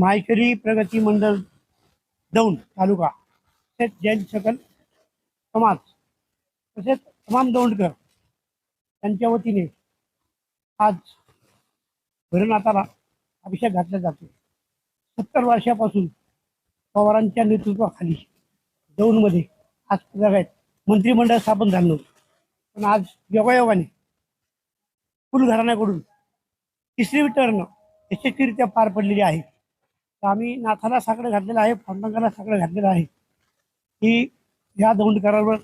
मायकरी प्रगती मंडळ दौंड तालुका तसेच जैन सकल समाज तसेच तमाम दौंडकर त्यांच्या वतीने आज भैरवनाथाला अभिषेक घातला जातो. सत्तर वर्षापासून पवारांच्या नेतृत्वाखाली दौंडमध्ये आज जगात मंत्रिमंडळ स्थापन झालं होतं. पण आज योगायोगाने कुल घराण्याकडून तिसरी टर्न यशस्वीरित्या पार पडलेली आहे. तर आम्ही नाथाला साकडं घातलेलं आहे पांडुरंगाला साकडं घातलेलं आहे. की या दौंडकरांवर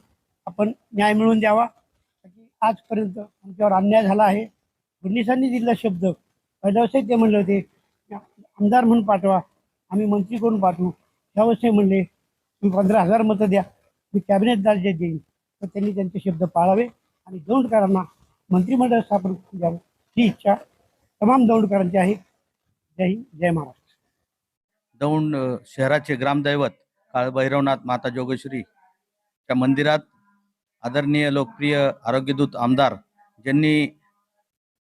आपण न्याय मिळवून द्यावा. की आजपर्यंत आमच्यावर अन्याय झाला आहे. फडणवीसांनी दिलेला शब्द. पहिल्या ते म्हणले होते आमदार म्हणून पाठवा आम्ही मंत्री करून पाठवू. ह्या वर्षी म्हणले तुम्ही पंधरा हजार मतं द्या मी कॅबिनेट दर्जा देईन. तर त्यांनी त्यांचे शब्द पाळावे आणि दौंडकरांना मंत्रिमंडळ स्थापन करून द्यावं. ही इच्छा तमाम दौंडकरांची आहे. जय हिंद जय महाराष्ट्र. दौंड शहराचे ग्रामदैवत काळभैरवनाथ माता जोगेश्वरी च्या मंदिरात आदरणीय लोकप्रिय आरोग्यदूत आमदार ज्यांनी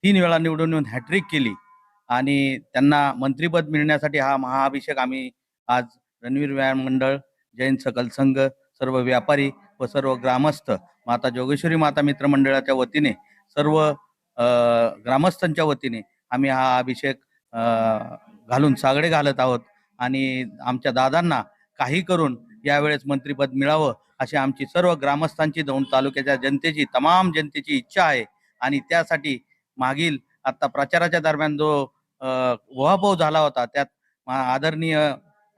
तीन वेळा निवडून येऊन हॅट्रिक केली आणि त्यांना मंत्रीपद मिळण्यासाठी हा महाअभिषेक आम्ही आज रणवीर व्यायाम मंडळ जैन सकल संघ सर्व व्यापारी व सर्व ग्रामस्थ माता जोगेश्वरी माता मित्र मंडळाच्या वतीने सर्व ग्रामस्थांच्या वतीने आम्ही हा अभिषेक घालून सागडे घालत आहोत. आणि आमच्या दादांना काही करून यावेळेस मंत्रीपद मिळावं अशी आमची सर्व ग्रामस्थांची दौंड तालुक्याच्या जनतेची तमाम जनतेची इच्छा आहे. आणि त्यासाठी मागील आता प्रचाराच्या दरम्यान जो अ, उहापोह झाला होता त्यात आदरणीय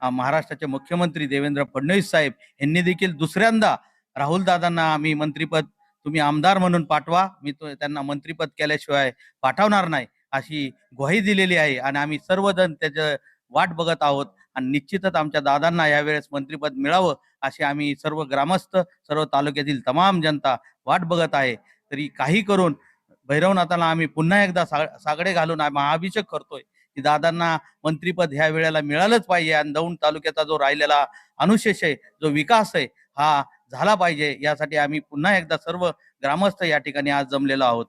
महाराष्ट्राचे मुख्यमंत्री देवेंद्र फडणवीस साहेब यांनी देखील दुसऱ्यांदा राहुल दादांना आम्ही मंत्रीपद तुम्ही आमदार म्हणून पाठवा. मी तो त्यांना मंत्रीपद केल्याशिवाय पाठवणार नाही अशी ग्वाही दिलेली आहे. आणि आम्ही सर्वजण त्याचं वाट बघत आहोत आणि निश्चितच आमच्या दादांना यावेळेस मंत्रीपद मिळावं अशी आम्ही सर्व ग्रामस्थ सर्व तालुक्यातील तमाम जनता वाट बघत आहे. तरी काही करून भैरवनाथाला आम्ही पुन्हा एकदा सा- सागडे घालून आम्ही महाअभिषेक करतोय की दादांना मंत्रीपद ह्या वेळेला मिळालंच पाहिजे आणि दौंड तालुक्याचा जो राहिलेला अनुशेष आहे जो विकास आहे हा झाला पाहिजे. यासाठी आम्ही पुन्हा एकदा सर्व ग्रामस्थ या ठिकाणी आज जमलेलो आहोत.